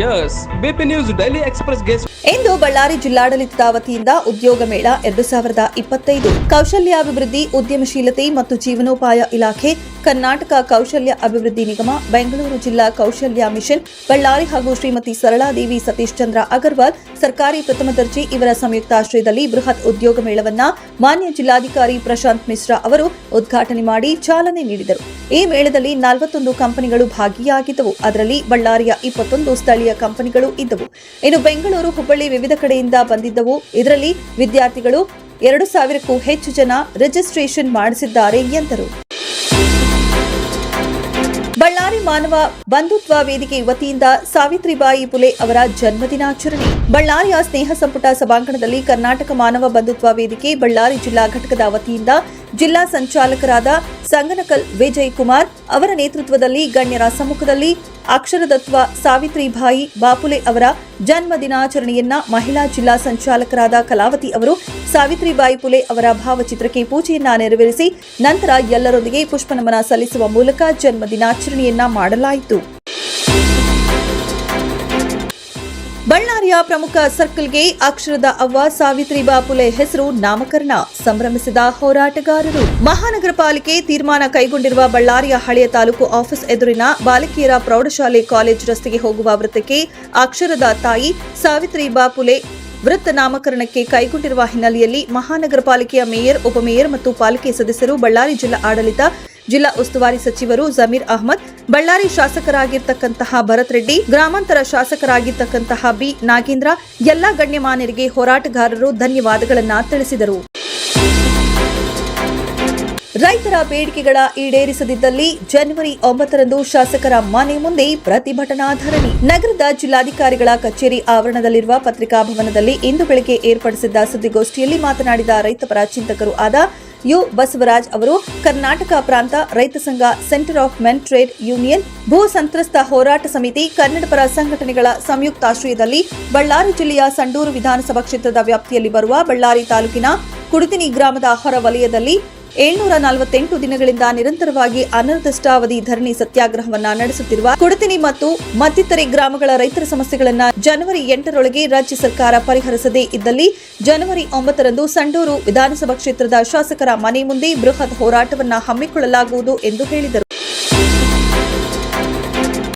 Yes, BP news daily express guest ಇಂದು ಬಳ್ಳಾರಿ ಜಿಲ್ಲಾಡಳಿತದ ವತಿಯಿಂದ ಉದ್ಯೋಗ ಮೇಳ ಎರಡು ಸಾವಿರದ ಇಪ್ಪತ್ತೈದು. ಕೌಶಲ್ಯಾಭಿವೃದ್ಧಿ ಉದ್ಯಮಶೀಲತೆ ಮತ್ತು ಜೀವನೋಪಾಯ ಇಲಾಖೆ ಕರ್ನಾಟಕ ಕೌಶಲ್ಯ ಅಭಿವೃದ್ಧಿ ನಿಗಮ, ಬೆಂಗಳೂರು ಜಿಲ್ಲಾ ಕೌಶಲ್ಯ ಮಿಷನ್, ಬಳ್ಳಾರಿ ಹಾಗೂ ಶ್ರೀಮತಿ ಸರಳಾದೇವಿ ಸತೀಶ್ ಚಂದ್ರ ಅಗರ್ವಾಲ್ ಸರ್ಕಾರಿ ಪ್ರಥಮ ದರ್ಜೆ ಇವರ ಸಂಯುಕ್ತಾಶ್ರಯದಲ್ಲಿ ಬೃಹತ್ ಉದ್ಯೋಗ ಮೇಳವನ್ನ ಮಾನ್ಯ ಜಿಲ್ಲಾಧಿಕಾರಿ ಪ್ರಶಾಂತ್ ಮಿಶ್ರಾ ಅವರು ಉದ್ಘಾಟನೆ ಮಾಡಿ ಚಾಲನೆ ನೀಡಿದರು. ಈ ಮೇಳದಲ್ಲಿ ನಲವತ್ತೊಂದು ಕಂಪನಿಗಳು ಭಾಗಿಯಾಗಿದ್ದವು. ಅದರಲ್ಲಿ ಬಳ್ಳಾರಿಯ ಇಪ್ಪತ್ತೊಂದು ಸ್ಥಳೀಯ ಕಂಪನಿಗಳು ಇದ್ದವು. ಇನ್ನು ಬೆಂಗಳೂರು, ಹುಬ್ಬಳ್ಳಿ ವಿವಿಧ ಕಡೆಯಿಂದ ಬಂದಿದ್ದವು. ಇದರಲ್ಲಿ ವಿದ್ಯಾರ್ಥಿಗಳು ಎರಡು ಸಾವಿರಕ್ಕೂ ಹೆಚ್ಚು ಜನ ರಿಜಿಸ್ಟ್ರೇಷನ್ ಮಾಡಿಸಿದ್ದಾರೆ ಎಂದರು. ಮಾನವ ಬಂಧುತ್ವ ವೇದಿಕೆ ವತಿಯಿಂದ ಸಾವಿತ್ರಿಬಾಯಿ ಪುಲೆ ಅವರ ಜನ್ಮದಿನಾಚರಣೆ. ಬಳ್ಳಾರಿಯ ಸ್ನೇಹ ಸಂಪುಟ ಸಭಾಂಗಣದಲ್ಲಿ ಕರ್ನಾಟಕ ಮಾನವ ಬಂಧುತ್ವ ವೇದಿಕೆ ಬಳ್ಳಾರಿ ಜಿಲ್ಲಾ ಘಟಕದ ವತಿಯಿಂದ ಜಿಲ್ಲಾ ಸಂಚಾಲಕರಾದ ಸಂಗನಕಲ್ ವಿಜಯ್ ಕುಮಾರ್ ಅವರ ನೇತೃತ್ವದಲ್ಲಿ ಗಣ್ಯರ ಸಮ್ಮುಖದಲ್ಲಿ ಅಕ್ಷರದತ್ವ ಸಾವಿತ್ರಿಬಾಯಿ ಬಾಪುಲೆ ಅವರ ಜನ್ಮ ದಿನಾಚರಣೆಯನ್ನ ಮಹಿಳಾ ಜಿಲ್ಲಾ ಸಂಚಾಲಕರಾದ ಕಲಾವತಿ ಅವರು, ಸಾವಿತ್ರಿಬಾಯಿ ಪುಲೆ ಅವರ ಭಾವಚಿತ್ರಕ್ಕೆ ಪೂಜೆಯನ್ನ ನೆರವೇರಿಸಿ ನಂತರ ಎಲ್ಲರೊಂದಿಗೆ ಪುಷ್ಪನಮನ ಸಲ್ಲಿಸುವ ಮೂಲಕ ಜನ್ಮ ದಿನಾಚರಣೆಯನ್ನ ಮಾಡಲಾಯಿತು. ಬಳ್ಳಾರಿಯ ಪ್ರಮುಖ ಸರ್ಕಲ್ಗೆ ಅಕ್ಷರದ ಅವ್ವ ಸಾವಿತ್ರಿ ಬಾಪುಲೆ ಹೆಸರು ನಾಮಕರಣ. ಸಂಭ್ರಮಿಸಿದ ಹೋರಾಟಗಾರರು. ಮಹಾನಗರ ಪಾಲಿಕೆ ತೀರ್ಮಾನ ಕೈಗೊಂಡಿರುವ ಬಳ್ಳಾರಿಯ ಹಳೆಯ ತಾಲೂಕು ಆಫೀಸ್ ಎದುರಿನ ಬಾಲಕಿಯರ ಪ್ರೌಢಶಾಲೆ ಕಾಲೇಜು ರಸ್ತೆಗೆ ಹೋಗುವ ವೃತ್ತಕ್ಕೆ ಅಕ್ಷರದ ತಾಯಿ ಸಾವಿತ್ರಿ ಬಾಪುಲೆ ವೃತ್ತ ನಾಮಕರಣಕ್ಕೆ ಕೈಗೊಂಡಿರುವ ಹಿನ್ನೆಲೆಯಲ್ಲಿ ಮಹಾನಗರ ಪಾಲಿಕೆಯ ಮೇಯರ್, ಉಪಮೇಯರ್ ಮತ್ತು ಪಾಲಿಕೆ ಸದಸ್ಯರು ಬಳ್ಳಾರಿ ಜಿಲ್ಲಾ ಆಡಳಿತ ಜಿಲ್ಲಾ ಉಸ್ತುವಾರಿ ಸಚಿವರು ಜಮೀರ್ ಅಹಮದ್, ಬಳ್ಳಾರಿ ಶಾಸಕರಾಗಿರ್ತಕ್ಕಂತಹ ಭರತ್ ರೆಡ್ಡಿ, ಗ್ರಾಮಾಂತರ ಶಾಸಕರಾಗಿರ್ತಕ್ಕಂತಹ ಬಿ ನಾಗೇಂದ್ರ, ಎಲ್ಲಾ ಗಣ್ಯಮಾನ್ಯರಿಗೆ ಹೋರಾಟಗಾರರು ಧನ್ಯವಾದಗಳನ್ನು ತಿಳಿಸಿದರು. ರೈತರ ಬೇಡಿಕೆಗಳ ಈಡೇರಿಸದಿದ್ದಲ್ಲಿ ಜನವರಿ ಒಂಬತ್ತರಂದು ಶಾಸಕರ ಮನೆ ಮುಂದೆ ಪ್ರತಿಭಟನಾ ಧರಣಿ. ನಗರದ ಜಿಲ್ಲಾಧಿಕಾರಿಗಳ ಕಚೇರಿ ಆವರಣದಲ್ಲಿರುವ ಪತ್ರಿಕಾ ಭವನದಲ್ಲಿ ಇಂದು ಬೆಳಗ್ಗೆ ಏರ್ಪಡಿಸಿದ್ದ ಸುದ್ದಿಗೋಷ್ಠಿಯಲ್ಲಿ ಮಾತನಾಡಿದ ರೈತಪರ ಚಿಂತಕರು ಆದ ಯು ಬಸವರಾಜ್ ಅವರು, ಕರ್ನಾಟಕ ಪ್ರಾಂತ ರೈತ ಸಂಘ centre of men trade union, ಭೂ ಸಂತ್ರಸ್ತ ಹೋರಾಟ ಸಮಿತಿ ಕನ್ನಡಪರ ಸಂಘಟನೆಗಳ ಸಂಯುಕ್ತಾಶ್ರಯದಲ್ಲಿ ಬಳ್ಳಾರಿ ಜಿಲ್ಲೆಯ ಸಂಡೂರು ವಿಧಾನಸಭಾ ಕ್ಷೇತ್ರದ ವ್ಯಾಪ್ತಿಯಲ್ಲಿ ಬರುವ ಬಳ್ಳಾರಿ ತಾಲೂಕಿನ ಕುಡುತಿನಿ ಗ್ರಾಮದ ಹೊರ ವಲಯದಲ್ಲಿ ಏಳ್ನೂರ ನಲವತ್ತೆಂಟು ದಿನಗಳಿಂದ ನಿರಂತರವಾಗಿ ಅನರ್ಧಿಷ್ಟಾವಧಿ ಧರಣಿ ಸತ್ಯಾಗ್ರಹವನ್ನ ನಡೆಸುತ್ತಿರುವ ಕುಡತಿನಿ ಮತ್ತು ಮತ್ತಿತರೆ ಗ್ರಾಮಗಳ ರೈತರ ಸಮಸ್ಯೆಗಳನ್ನ ಜನವರಿ ಎಂಟರೊಳಗೆ ರಾಜ್ಯ ಸರ್ಕಾರ ಪರಿಹರಿಸದೇ ಇದ್ದಲ್ಲಿ ಜನವರಿ ಒಂಬತ್ತರಂದು ಸಂಡೂರು ವಿಧಾನಸಭಾ ಕ್ಷೇತ್ರದ ಶಾಸಕರ ಮನೆ ಮುಂದೆ ಬೃಹತ್ ಹೋರಾಟವನ್ನ ಹಮ್ಮಿಕೊಳ್ಳಲಾಗುವುದು ಎಂದು ಹೇಳಿದರು.